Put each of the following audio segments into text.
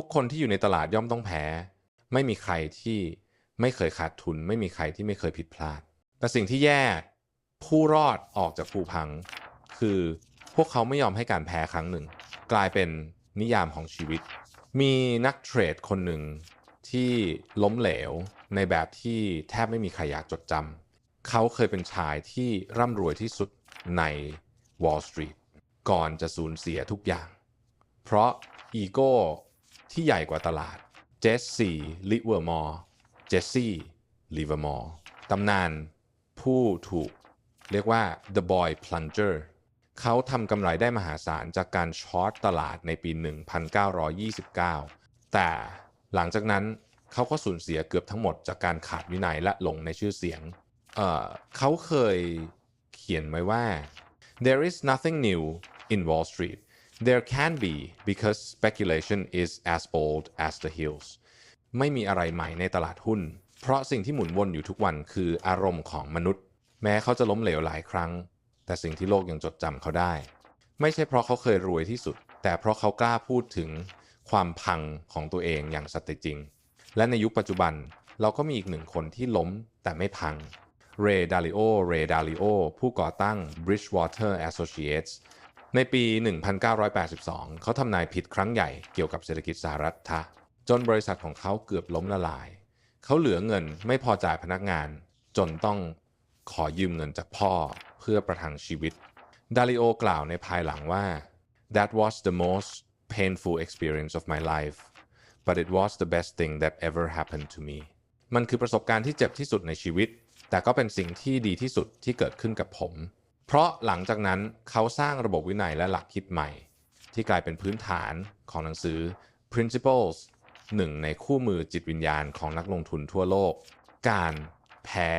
ทุกคนที่อยู่ในตลาดย่อมต้องแพ้ ไม่มีใครที่ไม่เคยขาดทุน ไม่มีใครที่ไม่เคยผิดพลาด แต่สิ่งที่แย่ผู้รอดออกจากภูพัง คือพวกเขาไม่ยอมให้การแพ้ครั้งหนึ่ง กลายเป็นนิยามของชีวิต มีนักเทรดคนหนึ่งที่ล้มเหลวในแบบที่แทบไม่มีใครอยากจดจำเขาเคยเป็นชายที่ร่ำรวยที่สุดใน Wall Street ก่อนจะสูญเสียทุกอย่าง เพราะอีโก้ ที่ใหญ่กว่าตลาดเจสซี่ลิเวอร์มอร์เจสซี่ลิเวอร์มอร์ตำนานผู้ถูกเรียกว่า The Boy Plunger เขาทำกำไรได้มหาศาลจากการช็อตตลาดในปี 1929 แต่หลังจากนั้นเขาก็สูญเสียเกือบทั้งหมดจากการขาดวินัยและหลงในชื่อเสียงเเขาเคยเขียนไว้ว่า there is nothing new in Wall Street there can be because speculation is as old as the hills ไม่มีอะไรใหม่ในตลาดหุ้น เพราะสิ่งที่หมุนวนอยู่ทุกวันคืออารมณ์ของมนุษย์ แม้เขาจะล้มเหลวหลายครั้ง แต่สิ่งที่โลกยังจดจำเขาได้ ไม่ใช่เพราะเขาเคยรวยที่สุด แต่เพราะเขากล้าพูดถึงความพังของตัวเองอย่างสัตย์จริง และในยุคปัจจุบันเราก็มีอีกหนึ่งคนที่ล้มแต่ไม่พัง เรดาริโอ เรดาริโอ ผู้ก่อตั้ง Bridgewater Associates ในปี 1982 เขาทำนายผิดครั้งใหญ่เกี่ยวกับเศรษฐกิจสหรัฐทะ จนบริษัทของเขาเกือบล้มละลาย เขาเหลือเงินไม่พอจ่ายพนักงาน จนต้องขอยืมเงินจากพ่อเพื่อประทังชีวิต ดาริโอกล่าวในภายหลังว่า that was the most painful experience of my life but it was the best thing that ever happened to me มันคือประสบการณ์ที่เจ็บที่สุดในชีวิต แต่ก็เป็นสิ่งที่ดีที่สุดที่เกิดขึ้นกับผม เพราะหลังจากนั้นเขาสร้างระบบวินัยและหลักคิดใหม่ ที่กลายเป็นพื้นฐานของหนังสือ Principles หนึ่งในคู่มือจิตวิญญาณของนักลงทุนทั่วโลก การแพ้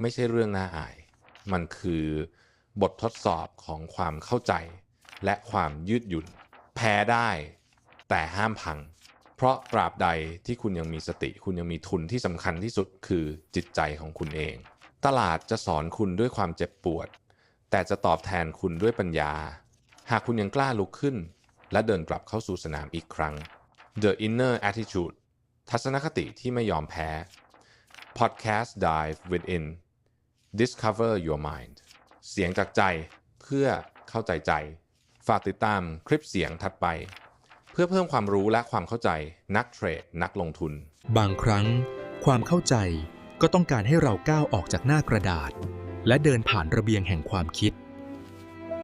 ไม่ใช่เรื่องน่าอาย มันคือบททดสอบของความเข้าใจ และความยืดหยุ่น แพ้ได้แต่ห้ามพัง เพราะตราบใดที่คุณยังมีสติ คุณยังมีทุนที่สำคัญที่สุดคือจิตใจของคุณเอง ตลาดจะสอนคุณด้วยความเจ็บปวด แต่จะตอบแทนคุณด้วยปัญญา หากคุณยังกล้าลุกขึ้น และเดินกลับเข้าสู่สนามอีกครั้ง The Inner Attitude ทัศนคติที่ไม่ยอมแพ้ Podcast Dive Within Discover Your Mind เสียงจากใจเพื่อเข้าใจใจ ฝากติดตามคลิปเสียงถัดไป เพื่อเพิ่มความรู้และความเข้าใจนักเทรดนักลงทุน บางครั้ง ความเข้าใจก็ต้องการให้เราก้าวออกจากหน้ากระดาษ และเดินผ่านระเบียงแห่งความคิด